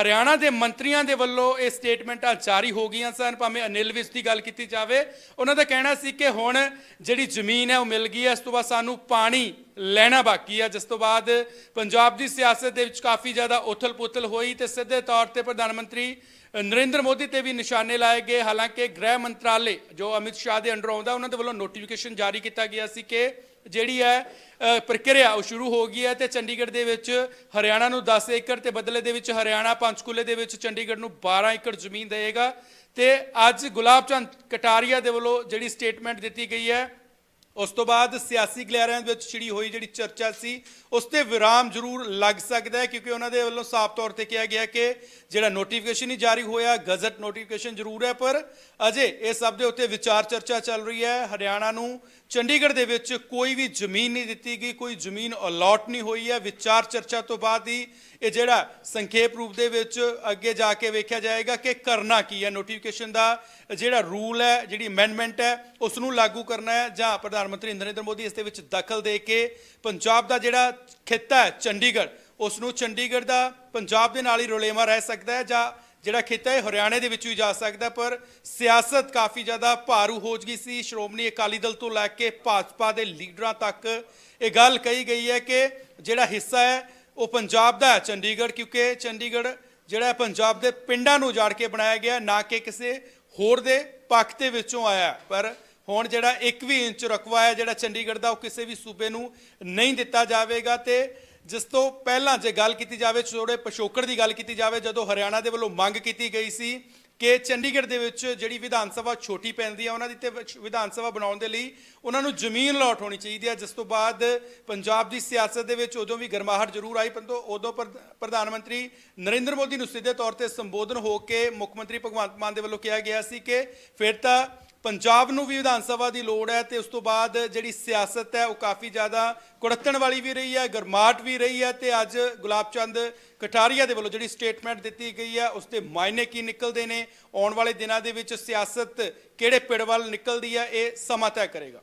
ਹਰਿਆਣਾ ਦੇ ਮੰਤਰੀਆਂ ਦੇ ਵੱਲੋਂ ਇਹ ਸਟੇਟਮੈਂਟਾਂ ਜਾਰੀ ਹੋ ਗਈਆਂ ਸਨ। ਭਾਵੇਂ ਅਨਿਲ ਵਿਸ਼ ਦੀ ਗੱਲ ਕੀਤੀ ਜਾਵੇ, ਉਹਨਾਂ ਦਾ ਕਹਿਣਾ ਸੀ ਕਿ ਹੁਣ ਜਿਹੜੀ ਜ਼ਮੀਨ ਹੈ ਉਹ ਮਿਲ ਗਈ ਹੈ, ਇਸ ਤੋਂ ਬਾਅਦ ਸਾਨੂੰ ਪਾਣੀ ਲੈਣਾ ਬਾਕੀ ਹੈ। ਜਿਸ ਤੋਂ ਬਾਅਦ ਪੰਜਾਬ ਦੀ ਸਿਆਸਤ ਦੇ ਵਿੱਚ ਕਾਫੀ ਜ਼ਿਆਦਾ ਉਥਲ-ਪੁਥਲ ਹੋਈ ਤੇ ਸਿੱਧੇ ਤੌਰ ਤੇ ਪ੍ਰਧਾਨ ਮੰਤਰੀ ਨਰਿੰਦਰ ਮੋਦੀ ਤੇ ਵੀ ਨਿਸ਼ਾਨੇ ਲਾਏ ਗਏ। ਹਾਲਾਂਕਿ ਗ੍ਰਹਿ ਮੰਤਰਾਲੇ ਜੋ ਅਮਿਤ ਸ਼ਾਹ ਦੇ ਅੰਡਰ ਆਉਂਦਾ, ਉਹਨਾਂ ਦੇ ਵੱਲੋਂ ਨੋਟੀਫਿਕੇਸ਼ਨ ਜਾਰੀ ਕੀਤਾ ਗਿਆ ਸੀ ਕਿ ਜਿਹੜੀ ਹੈ ਪ੍ਰਕਿਰਿਆ ਉਹ ਸ਼ੁਰੂ ਹੋ ਗਈ ਹੈ ਤੇ ਚੰਡੀਗੜ੍ਹ ਦੇ ਵਿੱਚ ਹਰਿਆਣਾ ਨੂੰ 10 ਏਕੜ ਤੇ ਬਦਲੇ ਦੇ ਵਿੱਚ ਹਰਿਆਣਾ ਪੰਚਕੂਲੇ ਦੇ ਵਿੱਚ ਚੰਡੀਗੜ੍ਹ ਨੂੰ 12 ਏਕੜ ਜ਼ਮੀਨ ਦੇਵੇਗਾ। ਤੇ ਅੱਜ ਗੁਲਾਬ ਚੰਦ ਕਟਾਰੀਆ ਦੇ ਵੱਲੋਂ ਜਿਹੜੀ ਸਟੇਟਮੈਂਟ ਦਿੱਤੀ ਗਈ ਹੈ, ਉਸ ਤੋਂ ਬਾਅਦ ਸਿਆਸੀ ਗਲਿਆਰਿਆਂ ਦੇ ਵਿੱਚ ਛਿੜੀ ਹੋਈ ਜਿਹੜੀ ਚਰਚਾ ਸੀ, ਉਸ ਤੇ ਵਿਰਾਮ ਜ਼ਰੂਰ ਲੱਗ ਸਕਦਾ ਹੈ, ਕਿਉਂਕਿ ਉਹਨਾਂ ਦੇ ਵੱਲੋਂ ਸਾਫ਼ ਤੌਰ ਤੇ ਕਿਹਾ ਗਿਆ ਕਿ ਜਿਹੜਾ ਨੋਟੀਫਿਕੇਸ਼ਨ ਹੀ ਜਾਰੀ ਹੋਇਆ, ਗਜ਼ਟ ਨੋਟੀਫਿਕੇਸ਼ਨ ਜ਼ਰੂਰ ਹੈ, ਪਰ ਅਜੇ ਇਹ ਸਭ ਦੇ ਉੱਤੇ ਵਿਚਾਰ ਚਰਚਾ ਚੱਲ ਰਹੀ ਹੈ। ਹਰਿਆਣਾ ਨੂੰ ਚੰਡੀਗੜ੍ਹ ਦੇ ਵਿੱਚ ਕੋਈ ਵੀ ਜ਼ਮੀਨ ਨਹੀਂ ਦਿੱਤੀ ਗਈ, ਕੋਈ ਜ਼ਮੀਨ ਅਲਾਟ ਨਹੀਂ ਹੋਈ ਹੈ। ਵਿਚਾਰ ਚਰਚਾ ਤੋਂ ਬਾਅਦ ਹੀ ਇਹ ਜਿਹੜਾ ਸੰਖੇਪ ਰੂਪ ਦੇ ਵਿੱਚ ਅੱਗੇ ਜਾ ਕੇ ਵੇਖਿਆ ਜਾਏਗਾ ਕਿ ਕਰਨਾ ਕੀ ਹੈ। ਨੋਟੀਫਿਕੇਸ਼ਨ ਦਾ ਜਿਹੜਾ ਰੂਲ ਹੈ, ਜਿਹੜੀ ਅਮੈਂਡਮੈਂਟ ਹੈ ਉਸ ਨੂੰ ਲਾਗੂ ਕਰਨਾ ਹੈ ਜਾਂ ਪ੍ਰਧਾਨ ਮੰਤਰੀ ਨਰਿੰਦਰ ਮੋਦੀ ਇਸ ਦੇ ਵਿੱਚ ਦਖਲ ਦੇ ਕੇ ਪੰਜਾਬ ਦਾ ਜਿਹੜਾ ਖਿੱਤਾ ਹੈ ਚੰਡੀਗੜ੍ਹ ਉਸ ਨੂੰ ਚੰਡੀਗੜ੍ਹ ਦਾ ਪੰਜਾਬ ਦੇ ਨਾਲ ਹੀ ਰੋਲੇਵਾ ਰਹਿ ਸਕਦਾ ਹੈ ਜਾਂ ਜਿਹੜਾ ਖਿੱਤਾ ਹੈ ਹਰਿਆਣੇ ਦੇ ਵਿੱਚ ਵੀ ਜਾ ਸਕਦਾ ਪਰ ਸਿਆਸਤ ਕਾਫੀ ਜ਼ਿਆਦਾ ਭਾਰੂ ਹੋ ਗਈ ਸੀ। ਸ਼੍ਰੋਮਣੀ ਅਕਾਲੀ ਦਲ ਤੋਂ ਲੈ ਕੇ ਭਾਜਪਾ ਦੇ ਲੀਡਰਾਂ ਤੱਕ ਇਹ ਗੱਲ ਕਹੀ ਗਈ ਹੈ ਕਿ ਜਿਹੜਾ ਹਿੱਸਾ ਹੈ, ਉਹ ਪੰਜਾਬ ਦਾ ਹੈ, ਚੰਡੀਗੜ੍ਹ, ਕਿਉਂਕਿ ਚੰਡੀਗੜ੍ਹ ਜਿਹੜਾ ਪੰਜਾਬ ਦੇ ਪਿੰਡਾਂ ਨੂੰ ਉਜਾੜ ਕੇ ਬਣਾਇਆ ਗਿਆ ਨਾ ਕਿ ਕਿਸੇ ਹੋਰ ਦੇ ਪੱਖ ਦੇ ਵਿੱਚੋਂ ਆਇਆ ਪਰ ਹੁਣ ਜਿਹੜਾ 1 ਵੀ ਇੰਚ ਰਕਬਾ ਹੈ, ਜਿਹੜਾ ਚੰਡੀਗੜ੍ਹ ਦਾ, ਉਹ ਕਿਸੇ ਵੀ ਸੂਬੇ ਨੂੰ ਨਹੀਂ ਦਿੱਤਾ ਜਾਵੇਗਾ ਤੇ ਜਿਸ ਤੋਂ ਪਹਿਲਾਂ ਜੇ ਗੱਲ ਕੀਤੀ ਜਾਵੇ ਛੋੜੇ ਪਿਛੋਕੜ ਦੀ ਗੱਲ ਕੀਤੀ ਜਾਵੇ, ਜਦੋਂ ਹਰਿਆਣਾ ਦੇ ਵੱਲੋਂ ਮੰਗ ਕੀਤੀ ਗਈ ਸੀ ਕਿ ਚੰਡੀਗੜ੍ਹ ਦੇ ਵਿੱਚ ਜਿਹੜੀ ਵਿਧਾਨ ਸਭਾ ਛੋਟੀ ਪੈਂਦੀ ਹੈ ਉਹਨਾਂ ਦੀ ਤੇ ਵਿੱਚ ਵਿਧਾਨ ਸਭਾ ਬਣਾਉਣ ਦੇ ਲਈ ਉਹਨਾਂ ਨੂੰ ਜ਼ਮੀਨ ਅਲਾਟ ਹੋਣੀ ਚਾਹੀਦੀ ਹੈ ਜਿਸ ਤੋਂ ਬਾਅਦ ਪੰਜਾਬ ਦੀ ਸਿਆਸਤ ਦੇ ਵਿੱਚ ਉਦੋਂ ਵੀ ਗਰਮਾਹਟ ਜ਼ਰੂਰ ਆਈ, ਪਰੰਤੂ ਉਦੋਂ ਪ੍ਰਧ- ਪ੍ਰਧਾਨ ਮੰਤਰੀ ਨਰਿੰਦਰ ਮੋਦੀ ਨੂੰ ਸਿੱਧੇ ਤੌਰ ਤੇ ਸੰਬੋਧਨ ਹੋ ਕੇ ਮੁੱਖ ਮੰਤਰੀ ਭਗਵੰਤ ਮਾਨ ਦੇ ਵੱਲੋਂ ਕਿਹਾ ਗਿਆ ਸੀ ਕਿ ਫਿਰ ਤਾਂ ਪੰਜਾਬ ਨੂੰ ਵੀ ਵਿਧਾਨ ਸਭਾ ਦੀ ਲੋੜ ਹੈ ਤੇ ਉਸ ਤੋਂ ਬਾਅਦ ਜਿਹੜੀ ਸਿਆਸਤ ਹੈ ਉਹ ਕਾਫੀ ਜ਼ਿਆਦਾ ਕੁੜੱਤਣ ਵਾਲੀ ਵੀ ਰਹੀ ਹੈ ਗਰਮਾਟ ਵੀ ਰਹੀ ਹੈ ਤੇ ਅੱਜ ਗੁਲਾਬ ਚੰਦ ਕਟਾਰੀਆ ਦੇ ਵੱਲੋਂ ਜਿਹੜੀ ਸਟੇਟਮੈਂਟ ਦਿੱਤੀ ਗਈ ਹੈ, ਉਸ ਦੇ ਮਾਇਨੇ ਕੀ ਨਿਕਲਦੇ ਨੇ, ਆਉਣ ਵਾਲੇ ਦਿਨਾਂ ਦੇ ਵਿੱਚ ਸਿਆਸਤ ਕਿਹੜੇ ਪਿੜ ਵੱਲ ਨਿਕਲਦੀ ਹੈ, ਇਹ ਸਮਾਂ ਤੈਅ ਕਰੇਗਾ।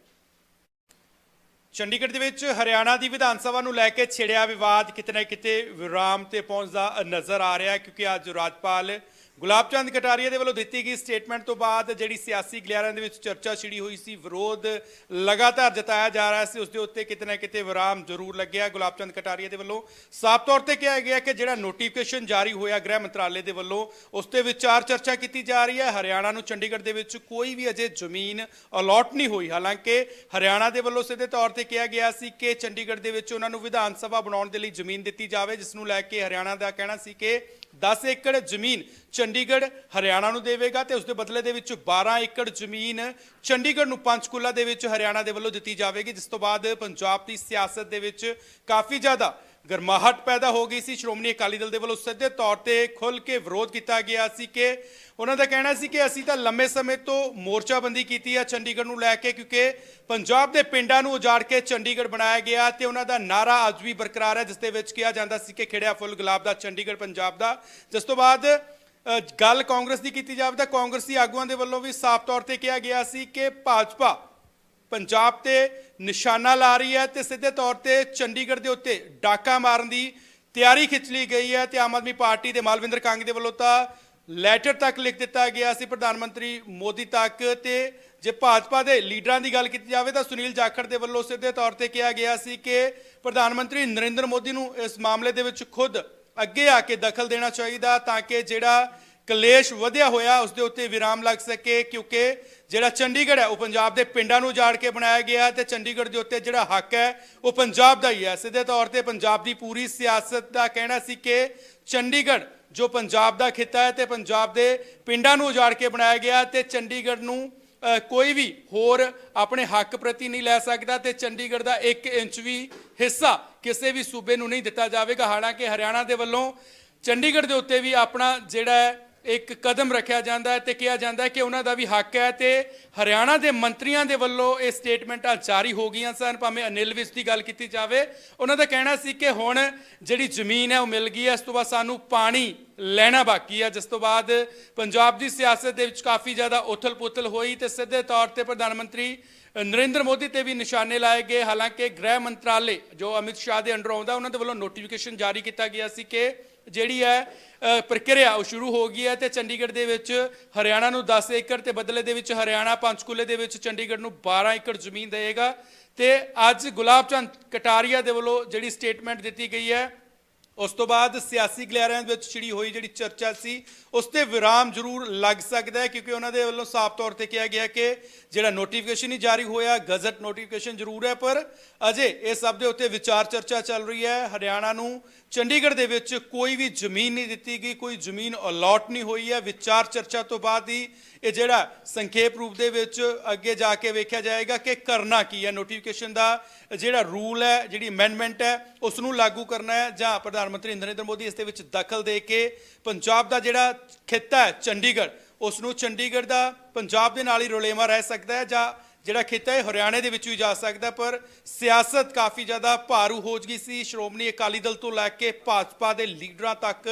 ਚੰਡੀਗੜ੍ਹ ਦੇ ਵਿੱਚ ਹਰਿਆਣਾ ਦੀ ਵਿਧਾਨ ਸਭਾ ਨੂੰ ਲੈ ਕੇ ਛਿੜਿਆ ਵਿਵਾਦ ਕਿਤੇ ਨਾ ਕਿਤੇ ਵਿਰਾਮ ਤੇ ਪਹੁੰਚਦਾ ਨਜ਼ਰ ਆ ਰਿਹਾ ਕਿਉਂਕਿ ਅੱਜ ਰਾਜਪਾਲ ਗੁਲਾਬ ਚੰਦ ਕਟਾਰੀਆ ਦੇ ਵੱਲੋਂ ਦਿੱਤੀ ਗਈ ਸਟੇਟਮੈਂਟ ਤੋਂ ਬਾਅਦ ਜਿਹੜੀ ਸਿਆਸੀ ਗਲਿਆਰਿਆਂ ਦੇ ਵਿੱਚ ਚਰਚਾ ਛਿੜੀ ਹੋਈ ਸੀ, ਵਿਰੋਧ ਲਗਾਤਾਰ ਜਤਾਇਆ ਜਾ ਰਿਹਾ ਸੀ, ਉਸ ਦੇ ਉੱਤੇ ਕਿਤੇ ਨਾ ਕਿਤੇ ਵਿਰਾਮ ਜ਼ਰੂਰ ਲੱਗਿਆ। ਗੁਲਾਬ ਚੰਦ ਕਟਾਰੀਆ ਦੇ ਵੱਲੋਂ ਸਾਫ਼ ਤੌਰ ਤੇ ਕਿਹਾ ਗਿਆ ਕਿ ਜਿਹੜਾ ਨੋਟੀਫਿਕੇਸ਼ਨ ਜਾਰੀ ਹੋਇਆ ਗ੍ਰਹਿ ਮੰਤਰਾਲੇ ਦੇ ਵੱਲੋਂ, ਉਸ ਤੇ ਵਿਚਾਰ ਚਰਚਾ ਕੀਤੀ ਜਾ ਰਹੀ ਹੈ। ਹਰਿਆਣਾ ਨੂੰ ਚੰਡੀਗੜ੍ਹ ਦੇ ਵਿੱਚ ਕੋਈ ਵੀ ਅਜੇ ਜ਼ਮੀਨ ਅਲਾਟ ਨਹੀਂ ਹੋਈ। ਹਾਲਾਂਕਿ ਹਰਿਆਣਾ ਦੇ ਵੱਲੋਂ ਸਿੱਧੇ ਤੌਰ ਤੇ ਕਿਹਾ ਗਿਆ ਸੀ ਕਿ ਚੰਡੀਗੜ੍ਹ ਦੇ ਵਿੱਚ ਉਹਨਾਂ ਨੂੰ ਵਿਧਾਨ ਸਭਾ ਬਣਾਉਣ ਦੇ ਲਈ ਜ਼ਮੀਨ ਦਿੱਤੀ ਜਾਵੇ, ਜਿਸ ਨੂੰ ਲੈ ਕੇ ਹਰਿਆਣਾ ਦਾ ਕਹਿਣਾ ਸੀ ਕਿ 10 ਏਕੜ ਜ਼ਮੀਨ ਚੰਡੀਗੜ੍ਹ ਹਰਿਆਣਾ ਨੂੰ ਦੇਵੇਗਾ ਤੇ ਉਸ ਦੇ ਬਦਲੇ ਦੇ ਵਿੱਚ 12 ਏਕੜ ਜ਼ਮੀਨ ਚੰਡੀਗੜ੍ਹ ਨੂੰ ਪੰਚਕੂਲਾ ਦੇ ਵਿੱਚ ਹਰਿਆਣਾ ਦੇ ਵੱਲੋਂ ਦਿੱਤੀ ਜਾਵੇਗੀ, ਜਿਸ ਤੋਂ ਬਾਅਦ ਪੰਜਾਬ ਦੀ ਸਿਆਸਤ ਦੇ ਵਿੱਚ ਕਾਫੀ ਜ਼ਿਆਦਾ ਗਰਮਾਹਟ ਪੈਦਾ ਹੋ ਗਈ ਸੀ। ਸ਼੍ਰੋਮਣੀ ਅਕਾਲੀ ਦਲ ਦੇ ਵੱਲੋਂ ਸਿੱਧੇ ਤੌਰ ਤੇ ਖੁੱਲ ਕੇ ਵਿਰੋਧ ਕੀਤਾ ਗਿਆ ਸੀ ਕਿ ਉਹਨਾਂ ਦਾ ਕਹਿਣਾ ਸੀ ਕਿ ਅਸੀਂ ਤਾਂ ਲੰਮੇ ਸਮੇਂ ਤੋਂ ਮੋਰਚਾਬੰਦੀ ਕੀਤੀ ਹੈ ਚੰਡੀਗੜ੍ਹ ਨੂੰ ਲੈ ਕੇ, ਕਿਉਂਕਿ ਪੰਜਾਬ ਦੇ ਪਿੰਡਾਂ ਨੂੰ ਉਜਾੜ ਕੇ ਚੰਡੀਗੜ੍ਹ ਬਣਾਇਆ ਗਿਆ ਤੇ ਉਹਨਾਂ ਦਾ ਨਾਰਾ ਅੱਜ ਵੀ ਬਰਕਰਾਰ ਹੈ, ਜਿਸ ਦੇ ਵਿੱਚ ਕਿਹਾ ਜਾਂਦਾ ਸੀ ਕਿ ਖਿੜਿਆ ਫੁੱਲ ਗੁਲਾਬ ਦਾ, ਚੰਡੀਗੜ੍ਹ ਪੰਜਾਬ ਦਾ। ਜਿਸ ਤੋਂ ਬਾਅਦ ਗੱਲ ਕਾਂਗਰਸ ਦੀ ਕੀਤੀ ਜਾਵੇ ਤਾਂ ਕਾਂਗਰਸੀ ਆਗੂਆਂ ਦੇ ਵੱਲੋਂ ਵੀ ਸਾਫ਼ ਤੌਰ ਤੇ ਕਿਹਾ ਗਿਆ ਸੀ ਕਿ ਭਾਜਪਾ ਪੰਜਾਬ ਤੇ ਨਿਸ਼ਾਨਾ ਲਾ ਰਹੀ ਹੈ ਤੇ ਸਿੱਧੇ ਤੌਰ ਤੇ ਚੰਡੀਗੜ੍ਹ ਦੇ ਉੱਤੇ ਡਾਕਾ ਮਾਰਨ ਦੀ ਤਿਆਰੀ ਖਿੱਚ ਲਈ ਗਈ ਹੈ ਤੇ ਆਮ ਆਦਮੀ ਪਾਰਟੀ ਦੇ ਮਾਲਵਿੰਦਰ ਕਾਂਗ ਦੇ ਵੱਲੋਂ ਤਾਂ ਲੈਟਰ ਤੱਕ ਲਿਖ ਦਿੱਤਾ ਗਿਆ ਸੀ ਪ੍ਰਧਾਨ ਮੰਤਰੀ ਮੋਦੀ ਤੱਕ ਤੇ ਜੇ ਭਾਜਪਾ ਦੇ ਲੀਡਰਾਂ ਦੀ ਗੱਲ ਕੀਤੀ ਜਾਵੇ ਤਾਂ ਸੁਨੀਲ ਜਾਖੜ ਦੇ ਵੱਲੋਂ ਸਿੱਧੇ ਤੌਰ ਤੇ ਕਿਹਾ ਗਿਆ ਸੀ ਕਿ ਪ੍ਰਧਾਨ ਮੰਤਰੀ ਨਰਿੰਦਰ ਮੋਦੀ ਨੂੰ ਇਸ ਮਾਮਲੇ ਦੇ ਵਿੱਚ ਖੁਦ ਅੱਗੇ ਆ ਕੇ ਦਖਲ ਦੇਣਾ ਚਾਹੀਦਾ ਤਾਂ ਕਿ ਜਿਹੜਾ ਕਲੇਸ਼ ਵਧਿਆ ਹੋਇਆ ਉਸ ਦੇ ਉੱਤੇ ਵਿਰਾਮ ਲੱਗ ਸਕੇ, ਕਿਉਂਕਿ ਜਿਹੜਾ ਚੰਡੀਗੜ੍ਹ ਹੈ, ਉਹ ਪੰਜਾਬ ਦੇ ਪਿੰਡਾਂ ਨੂੰ ਉਜਾੜ ਕੇ ਬਣਾਇਆ ਗਿਆ ਤੇ ਚੰਡੀਗੜ੍ਹ ਦੇ ਉੱਤੇ ਜਿਹੜਾ ਹੱਕ ਹੈ, ਉਹ ਪੰਜਾਬ ਦਾ ਹੀ ਹੈ। ਸਿੱਧੇ ਤੌਰ ਤੇ ਪੰਜਾਬ ਦੀ ਪੂਰੀ ਸਿਆਸਤ ਦਾ ਕਹਿਣਾ ਸੀ ਕਿ ਚੰਡੀਗੜ੍ਹ ਜੋ ਪੰਜਾਬ ਦਾ ਖਿੱਤਾ ਹੈ ਤੇ ਪੰਜਾਬ ਦੇ ਪਿੰਡਾਂ ਨੂੰ ਉਜਾੜ ਕੇ ਬਣਾਇਆ ਗਿਆ ਤੇ ਚੰਡੀਗੜ੍ਹ ਨੂੰ ਕੋਈ ਵੀ ਹੋਰ ਆਪਣੇ ਹੱਕ ਪ੍ਰਤੀ ਨਹੀਂ ਲੈ ਸਕਦਾ ਤੇ ਚੰਡੀਗੜ੍ਹ ਦਾ 1 ਇੰਚ ਵੀ ਹਿੱਸਾ ਕਿਸੇ ਵੀ ਸੂਬੇ ਨੂੰ ਨਹੀਂ ਦਿੱਤਾ ਜਾਵੇਗਾ। ਹਾਲਾਂਕਿ ਹਰਿਆਣਾ ਦੇ ਵੱਲੋਂ ਚੰਡੀਗੜ੍ਹ ਦੇ ਉੱਤੇ ਵੀ ਆਪਣਾ ਜਿਹੜਾ ਇੱਕ ਕਦਮ ਰੱਖਿਆ ਜਾਂਦਾ ਹੈ ਤੇ ਕਿਹਾ ਜਾਂਦਾ ਹੈ ਕਿ ਉਹਨਾਂ ਦਾ ਵੀ ਹੱਕ ਹੈ ਤੇ ਹਰਿਆਣਾ ਦੇ ਮੰਤਰੀਆਂ ਦੇ ਵੱਲੋਂ ਇਹ ਸਟੇਟਮੈਂਟਾਂ ਜਾਰੀ ਹੋ ਗਈਆਂ ਸਨ। ਭਾਵੇਂ ਅਨਿਲ ਵਿਜ ਦੀ ਗੱਲ ਕੀਤੀ ਜਾਵੇ, ਉਹਨਾਂ ਦਾ ਕਹਿਣਾ ਸੀ ਕਿ ਹੁਣ ਜਿਹੜੀ ਜ਼ਮੀਨ ਹੈ ਉਹ ਮਿਲ ਗਈ ਹੈ। ਇਸ ਤੋਂ ਬਾਅਦ ਸਾਨੂੰ ਪਾਣੀ ਲੈਣਾ ਬਾਕੀ ਹੈ। ਜਿਸ ਤੋਂ ਬਾਅਦ ਪੰਜਾਬ ਦੀ ਸਿਆਸਤ ਦੇ ਵਿੱਚ ਕਾਫੀ ਜ਼ਿਆਦਾ ਉਥਲ-ਪੁਥਲ ਹੋਈ ਤੇ ਸਿੱਧੇ ਤੌਰ ਤੇ ਪ੍ਰਧਾਨ ਮੰਤਰੀ ਨਰਿੰਦਰ ਮੋਦੀ ਤੇ ਵੀ ਨਿਸ਼ਾਨੇ ਲਾਏ ਗਏ। ਹਾਲਾਂਕਿ ਗ੍ਰਹਿ ਮੰਤਰਾਲੇ ਜੋ ਅਮਿਤ ਸ਼ਾਹ ਦੇ ਅੰਡਰ ਆਉਂਦਾ, ਉਹਨਾਂ ਦੇ ਵੱਲੋਂ ਨੋਟੀਫਿਕੇਸ਼ਨ ਜਾਰੀ ਕੀਤਾ ਗਿਆ ਸੀ ਕਿ ਜਿਹੜੀ ਹੈ ਪ੍ਰਕਿਰਿਆ ਉਹ ਸ਼ੁਰੂ ਹੋ ਗਈ ਹੈ ਤੇ ਚੰਡੀਗੜ੍ਹ ਦੇ ਵਿੱਚ ਹਰਿਆਣਾ ਨੂੰ 10 ਏਕੜ ਤੇ ਬਦਲੇ ਦੇ ਵਿੱਚ ਹਰਿਆਣਾ ਪੰਚਕੂਲੇ ਦੇ ਵਿੱਚ ਚੰਡੀਗੜ੍ਹ ਨੂੰ 12 ਏਕੜ ਜ਼ਮੀਨ ਦੇਵੇਗਾ ਤੇ ਅੱਜ ਗੁਲਾਬ ਚੰਦ ਕਟਾਰੀਆ ਦੇ ਵੱਲੋਂ ਜਿਹੜੀ ਸਟੇਟਮੈਂਟ ਦਿੱਤੀ ਗਈ ਹੈ ਉਸ ਤੋਂ ਬਾਅਦ ਸਿਆਸੀ ਗਲਿਆਰਿਆਂ ਦੇ ਵਿੱਚ ਛਿੜੀ ਹੋਈ ਜਿਹੜੀ ਚਰਚਾ ਸੀ, ਉਸ ਤੇ ਵਿਰਾਮ ਜ਼ਰੂਰ ਲੱਗ ਸਕਦਾ ਹੈ ਕਿਉਂਕਿ ਉਹਨਾਂ ਦੇ ਵੱਲੋਂ ਸਾਫ਼ ਤੌਰ ਤੇ ਕਿਹਾ ਗਿਆ ਕਿ ਜਿਹੜਾ ਨੋਟੀਫਿਕੇਸ਼ਨ ਹੀ ਜਾਰੀ ਹੋਇਆ, ਗਜ਼ਟ ਨੋਟੀਫਿਕੇਸ਼ਨ ਜ਼ਰੂਰ ਹੈ, ਪਰ ਅਜੇ ਇਹ ਸਭ ਦੇ ਉੱਤੇ ਵਿਚਾਰ ਚਰਚਾ ਚੱਲ ਰਹੀ ਹੈ। ਹਰਿਆਣਾ ਨੂੰ ਚੰਡੀਗੜ੍ਹ ਦੇ ਵਿੱਚ ਕੋਈ ਵੀ ਜ਼ਮੀਨ ਨਹੀਂ ਦਿੱਤੀ ਗਈ, ਕੋਈ ਜ਼ਮੀਨ ਅਲਾਟ ਨਹੀਂ ਹੋਈ ਹੈ। ਵਿਚਾਰ ਚਰਚਾ ਤੋਂ ਬਾਅਦ ਹੀ ਇਹ ਜਿਹੜਾ ਸੰਖੇਪ ਰੂਪ ਦੇ ਵਿੱਚ ਅੱਗੇ ਜਾ ਕੇ ਵੇਖਿਆ ਜਾਏਗਾ ਕਿ ਕਰਨਾ ਕੀ ਹੈ। ਨੋਟੀਫਿਕੇਸ਼ਨ ਦਾ ਜਿਹੜਾ ਰੂਲ ਹੈ, ਜਿਹੜੀ ਅਮੈਂਡਮੈਂਟ ਹੈ ਉਸ ਨੂੰ ਲਾਗੂ ਕਰਨਾ ਹੈ ਜਾਂ ਪ੍ਰਧਾਨ ਮੰਤਰੀ ਨਰਿੰਦਰ ਮੋਦੀ ਇਸ ਦੇ ਵਿੱਚ ਦਖਲ ਦੇ ਕੇ ਪੰਜਾਬ ਦਾ ਜਿਹੜਾ ਖਿੱਤਾ ਹੈ, ਚੰਡੀਗੜ੍ਹ ਉਸ ਨੂੰ ਚੰਡੀਗੜ੍ਹ ਦਾ ਪੰਜਾਬ ਦੇ ਨਾਲ ਹੀ ਰਲੇਵਾ ਰਹਿ ਸਕਦਾ ਹੈ ਜਾਂ ਜਿਹੜਾ ਖਿੱਤਾ ਹੈ ਹਰਿਆਣੇ ਦੇ ਵਿੱਚ ਵੀ ਜਾ ਸਕਦਾ ਪਰ ਸਿਆਸਤ ਕਾਫੀ ਜ਼ਿਆਦਾ ਭਾਰੂ ਹੋ ਗਈ ਸੀ। ਸ਼੍ਰੋਮਣੀ ਅਕਾਲੀ ਦਲ ਤੋਂ ਲੈ ਕੇ ਭਾਜਪਾ ਦੇ ਲੀਡਰਾਂ ਤੱਕ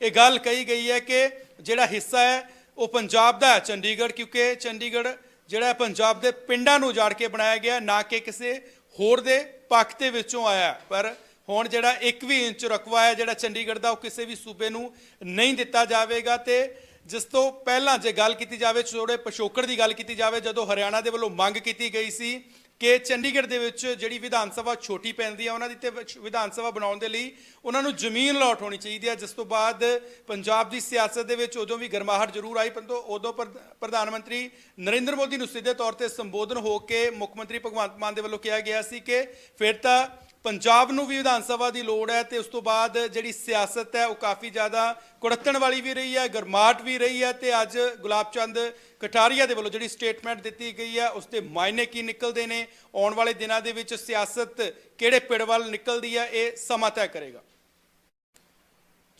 ਇਹ ਗੱਲ ਕਹੀ ਗਈ ਹੈ ਕਿ ਜਿਹੜਾ ਹਿੱਸਾ ਹੈ ਉਹ ਪੰਜਾਬ ਦਾ ਹੈ, ਚੰਡੀਗੜ੍ਹ, ਕਿਉਂਕਿ ਚੰਡੀਗੜ੍ਹ ਜਿਹੜਾ ਪੰਜਾਬ ਦੇ ਪਿੰਡਾਂ ਨੂੰ ਉਜਾੜ ਕੇ ਬਣਾਇਆ ਗਿਆ, ਨਾ ਕਿ ਕਿਸੇ ਹੋਰ ਦੇ ਪੱਖ ਦੇ ਵਿੱਚੋਂ ਆਇਆ ਪਰ ਹੁਣ ਜਿਹੜਾ 1 ਵੀ ਇੰਚ ਰਕਵਾ ਹੈ, ਜਿਹੜਾ ਚੰਡੀਗੜ੍ਹ ਦਾ, ਉਹ ਕਿਸੇ ਵੀ ਸੂਬੇ ਨੂੰ ਨਹੀਂ ਦਿੱਤਾ ਜਾਵੇਗਾ। ਤੇ ਜਿਸ ਤੋਂ ਪਹਿਲਾਂ ਜੇ ਗੱਲ ਕੀਤੀ ਜਾਵੇ ਛੋੜੇ ਪਿਛੋਕੜ ਦੀ ਗੱਲ ਕੀਤੀ ਜਾਵੇ, ਜਦੋਂ ਹਰਿਆਣਾ ਦੇ ਵੱਲੋਂ ਮੰਗ ਕੀਤੀ ਗਈ ਸੀ ਕਿ ਚੰਡੀਗੜ੍ਹ ਦੇ ਵਿੱਚ ਜਿਹੜੀ ਵਿਧਾਨ ਸਭਾ ਛੋਟੀ ਪੈਂਦੀ ਆ, ਉਹਨਾਂ ਦੀ ਤੇ ਵਿੱਚ ਵਿਧਾਨ ਸਭਾ ਬਣਾਉਣ ਦੇ ਲਈ ਉਹਨਾਂ ਨੂੰ ਜ਼ਮੀਨ ਅਲਾਟ ਹੋਣੀ ਚਾਹੀਦੀ ਹੈ ਜਿਸ ਤੋਂ ਬਾਅਦ ਪੰਜਾਬ ਦੀ ਸਿਆਸਤ ਦੇ ਵਿੱਚ ਉਦੋਂ ਵੀ ਗਰਮਾਹਟ ਜ਼ਰੂਰ ਆਈ, ਪਰੰਤੂ ਉਦੋਂ ਪ੍ਰਧਾਨ ਮੰਤਰੀ ਨਰਿੰਦਰ ਮੋਦੀ ਨੂੰ ਸਿੱਧੇ ਤੌਰ ਤੇ ਸੰਬੋਧਨ ਹੋ ਕੇ ਮੁੱਖ ਮੰਤਰੀ ਭਗਵੰਤ ਮਾਨ ਦੇ ਵੱਲੋਂ ਕਿਹਾ ਗਿਆ ਸੀ ਕਿ ਫਿਰ ਤਾਂ ਪੰਜਾਬ ਨੂੰ ਵੀ ਵਿਧਾਨ ਸਭਾ ਦੀ ਲੋੜ ਹੈ ਤੇ ਉਸ ਤੋਂ ਬਾਅਦ ਜਿਹੜੀ ਸਿਆਸਤ ਹੈ ਉਹ ਕਾਫੀ ਜ਼ਿਆਦਾ ਕੁੜੱਤਣ ਵਾਲੀ ਵੀ ਰਹੀ ਹੈ ਗਰਮਾਟ ਵੀ ਰਹੀ ਹੈ ਤੇ ਅੱਜ ਗੁਲਾਬ ਚੰਦ ਕਟਾਰੀਆ ਦੇ ਵੱਲੋਂ ਜਿਹੜੀ ਸਟੇਟਮੈਂਟ ਦਿੱਤੀ ਗਈ ਹੈ, ਉਸ ਦੇ ਮਾਇਨੇ ਕੀ ਨਿਕਲਦੇ ਨੇ? ਆਉਣ ਵਾਲੇ ਦਿਨਾਂ ਦੇ ਵਿੱਚ ਸਿਆਸਤ ਕਿਹੜੇ ਪਿੜ ਵੱਲ ਨਿਕਲਦੀ ਹੈ, ਇਹ ਸਮਾਂ ਤੈਅ ਕਰੇਗਾ।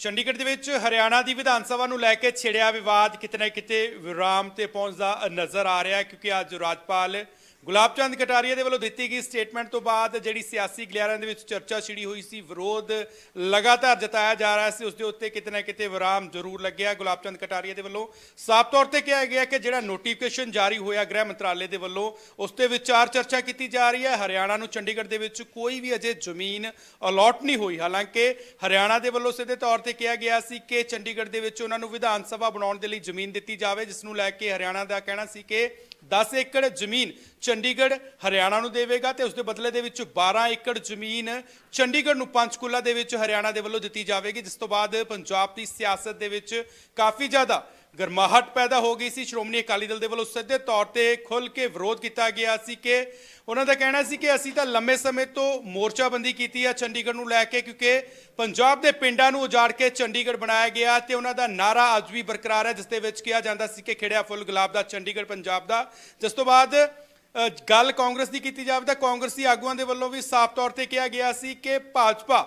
ਚੰਡੀਗੜ੍ਹ ਦੇ ਵਿੱਚ ਹਰਿਆਣਾ ਦੀ ਵਿਧਾਨ ਸਭਾ ਨੂੰ ਲੈ ਕੇ ਛਿੜਿਆ ਵਿਵਾਦ ਕਿਤੇ ਨਾ ਕਿਤੇ ਵਿਰਾਮ ਤੇ ਪਹੁੰਚਦਾ ਨਜ਼ਰ ਆ ਰਿਹਾ ਕਿਉਂਕਿ ਅੱਜ ਰਾਜਪਾਲ ਗੁਲਾਬ ਚੰਦ ਕਟਾਰੀਆ ਦੇ ਵੱਲੋਂ ਦਿੱਤੀ ਗਈ ਸਟੇਟਮੈਂਟ ਤੋਂ ਬਾਅਦ ਜਿਹੜੀ ਸਿਆਸੀ ਗਲਿਆਰਿਆਂ ਦੇ ਵਿੱਚ ਚਰਚਾ ਛਿੜੀ ਹੋਈ ਸੀ, ਵਿਰੋਧ ਲਗਾਤਾਰ ਜਤਾਇਆ ਜਾ ਰਿਹਾ ਸੀ ਉਸ ਦੇ ਉੱਤੇ ਕਿਤੇ ਨਾ ਕਿਤੇ ਵਿਰਾਮ ਜ਼ਰੂਰ ਲੱਗਿਆ। ਗੁਲਾਬ ਚੰਦ ਕਟਾਰੀਆ ਦੇ ਵੱਲੋਂ ਸਾਫ਼ ਤੌਰ ਤੇ ਕਿਹਾ ਗਿਆ ਕਿ ਜਿਹੜਾ ਨੋਟੀਫਿਕੇਸ਼ਨ ਜਾਰੀ ਹੋਇਆ ਗ੍ਰਹਿ ਮੰਤਰਾਲੇ ਦੇ ਵੱਲੋਂ, ਉਸ ਤੇ ਵਿਚਾਰ ਚਰਚਾ ਕੀਤੀ ਜਾ ਰਹੀ ਹੈ। ਹਰਿਆਣਾ ਨੂੰ ਚੰਡੀਗੜ੍ਹ ਦੇ ਵਿੱਚ ਕੋਈ ਵੀ ਅਜੇ ਜ਼ਮੀਨ ਅਲਾਟ ਨਹੀਂ ਹੋਈ। ਹਾਲਾਂਕਿ ਹਰਿਆਣਾ ਦੇ ਵੱਲੋਂ ਸਿੱਧੇ ਤੌਰ ਤੇ ਕਿਹਾ ਗਿਆ ਸੀ ਕਿ ਚੰਡੀਗੜ੍ਹ ਦੇ ਵਿੱਚ ਉਹਨਾਂ ਨੂੰ ਵਿਧਾਨ ਸਭਾ ਬਣਾਉਣ ਦੇ ਲਈ ਜ਼ਮੀਨ ਦਿੱਤੀ ਜਾਵੇ, ਜਿਸ ਨੂੰ ਲੈ ਕੇ ਹਰਿਆਣਾ ਦਾ ਕਹਿਣਾ ਸੀ ਕਿ 10 ਏਕੜ ਜ਼ਮੀਨ ਚੰਡੀਗੜ੍ਹ ਹਰਿਆਣਾ ਨੂੰ ਦੇਵੇਗਾ ਤੇ ਉਸ ਦੇ ਬਦਲੇ ਦੇ ਵਿੱਚ 12 ਏਕੜ ਜ਼ਮੀਨ ਚੰਡੀਗੜ੍ਹ ਨੂੰ ਪੰਚਕੂਲਾ ਦੇ ਵਿੱਚ ਹਰਿਆਣਾ ਦੇ ਵੱਲੋਂ ਦਿੱਤੀ ਜਾਵੇਗੀ, ਜਿਸ ਤੋਂ ਬਾਅਦ ਪੰਜਾਬ ਦੀ ਸਿਆਸਤ ਦੇ ਵਿੱਚ ਕਾਫੀ ਜ਼ਿਆਦਾ ਗਰਮਾਹਟ ਪੈਦਾ ਹੋ ਗਈ ਸੀ। ਸ਼੍ਰੋਮਣੀ ਅਕਾਲੀ ਦਲ ਦੇ ਵੱਲੋਂ ਸਿੱਧੇ ਤੌਰ ਤੇ ਖੁੱਲ ਕੇ ਵਿਰੋਧ ਕੀਤਾ ਗਿਆ ਸੀ ਕਿ ਉਹਨਾਂ ਦਾ ਕਹਿਣਾ ਸੀ ਕਿ ਅਸੀਂ ਤਾਂ ਲੰਮੇ ਸਮੇਂ ਤੋਂ ਮੋਰਚਾਬੰਦੀ ਕੀਤੀ ਹੈ ਚੰਡੀਗੜ੍ਹ ਨੂੰ ਲੈ ਕੇ, ਕਿਉਂਕਿ ਪੰਜਾਬ ਦੇ ਪਿੰਡਾਂ ਨੂੰ ਉਜਾੜ ਕੇ ਚੰਡੀਗੜ੍ਹ ਬਣਾਇਆ ਗਿਆ ਤੇ ਉਹਨਾਂ ਦਾ ਨਾਰਾ ਅੱਜ ਵੀ ਬਰਕਰਾਰ ਹੈ, ਜਿਸ ਦੇ ਵਿੱਚ ਕਿਹਾ ਜਾਂਦਾ ਸੀ ਕਿ ਖਿੜਿਆ ਫੁੱਲ ਗੁਲਾਬ ਦਾ, ਚੰਡੀਗੜ੍ਹ ਪੰਜਾਬ ਦਾ। ਜਿਸ ਤੋਂ ਬਾਅਦ ਗੱਲ ਕਾਂਗਰਸ ਦੀ ਕੀਤੀ ਜਾਵੇ ਤਾਂ ਕਾਂਗਰਸੀ ਆਗੂਆਂ ਦੇ ਵੱਲੋਂ ਵੀ ਸਾਫ਼ ਤੌਰ ਤੇ ਕਿਹਾ ਗਿਆ ਸੀ ਕਿ ਭਾਜਪਾ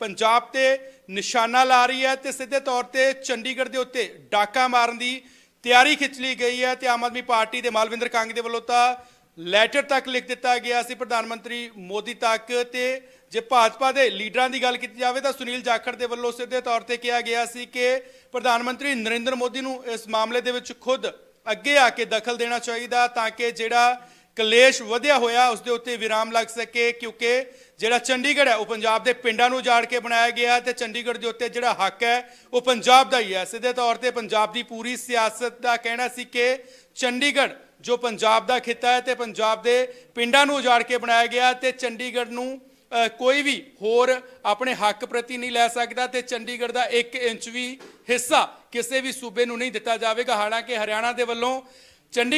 ਪੰਜਾਬ ਤੇ ਨਿਸ਼ਾਨਾ ਲਾ ਰਹੀ ਹੈ ਤੇ ਸਿੱਧੇ ਤੌਰ ਤੇ ਚੰਡੀਗੜ੍ਹ ਦੇ ਉੱਤੇ ਡਾਕਾ ਮਾਰਨ ਦੀ ਤਿਆਰੀ ਖਿੱਚ ਲਈ ਗਈ ਹੈ ਤੇ ਆਮ ਆਦਮੀ ਪਾਰਟੀ ਦੇ ਮਾਲਵਿੰਦਰ ਕਾਂਗ ਦੇ ਵੱਲੋਂ ਤਾਂ ਲੈਟਰ ਤੱਕ ਲਿਖ ਦਿੱਤਾ ਗਿਆ ਸੀ ਪ੍ਰਧਾਨ ਮੰਤਰੀ ਮੋਦੀ ਤੱਕ ਤੇ ਜੇ ਭਾਜਪਾ ਦੇ ਲੀਡਰਾਂ ਦੀ ਗੱਲ ਕੀਤੀ ਜਾਵੇ ਤਾਂ ਸੁਨੀਲ ਜਾਖੜ ਦੇ ਵੱਲੋਂ ਸਿੱਧੇ ਤੌਰ ਤੇ ਕਿਹਾ ਗਿਆ ਸੀ ਕਿ ਪ੍ਰਧਾਨ ਮੰਤਰੀ ਨਰਿੰਦਰ ਮੋਦੀ ਨੂੰ ਇਸ ਮਾਮਲੇ ਦੇ ਵਿੱਚ ਖੁਦ ਅੱਗੇ ਆ ਕੇ ਦਖਲ ਦੇਣਾ ਚਾਹੀਦਾ ਤਾਂ ਕਿ ਜਿਹੜਾ ਕਲੇਸ਼ ਵਧਿਆ ਹੋਇਆ ਉਸ ਦੇ ਉੱਤੇ ਵਿਰਾਮ ਲੱਗ ਸਕੇ, ਕਿਉਂਕਿ ਜਿਹੜਾ ਚੰਡੀਗੜ੍ਹ ਹੈ, ਉਹ ਪੰਜਾਬ ਦੇ ਪਿੰਡਾਂ ਨੂੰ ਉਜਾੜ ਕੇ ਬਣਾਇਆ ਗਿਆ ਤੇ ਚੰਡੀਗੜ੍ਹ ਦੇ ਉੱਤੇ ਜਿਹੜਾ ਹੱਕ ਹੈ, ਉਹ ਪੰਜਾਬ ਦਾ ਹੀ ਹੈ। ਸਿੱਧੇ ਤੌਰ ਤੇ ਪੰਜਾਬ ਦੀ ਪੂਰੀ ਸਿਆਸਤ ਦਾ ਕਹਿਣਾ ਸੀ ਕਿ ਚੰਡੀਗੜ੍ਹ ਜੋ ਪੰਜਾਬ ਦਾ ਖਿੱਤਾ ਹੈ ਤੇ ਪੰਜਾਬ ਦੇ ਪਿੰਡਾਂ ਨੂੰ ਉਜਾੜ ਕੇ ਬਣਾਇਆ ਗਿਆ ਤੇ ਚੰਡੀਗੜ੍ਹ ਨੂੰ ਕੋਈ ਵੀ ਹੋਰ ਆਪਣੇ ਹੱਕ ਪ੍ਰਤੀ ਨਹੀਂ ਲੈ ਸਕਦਾ ਤੇ ਚੰਡੀਗੜ੍ਹ ਦਾ 1 ਇੰਚ ਵੀ ਹਿੱਸਾ ਕਿਸੇ ਵੀ ਸੂਬੇ ਨੂੰ ਨਹੀਂ ਦਿੱਤਾ ਜਾਵੇਗਾ। ਹਾਲਾਂਕਿ ਹਰਿਆਣਾ ਦੇ ਵੱਲੋਂ ਚੰਡੀ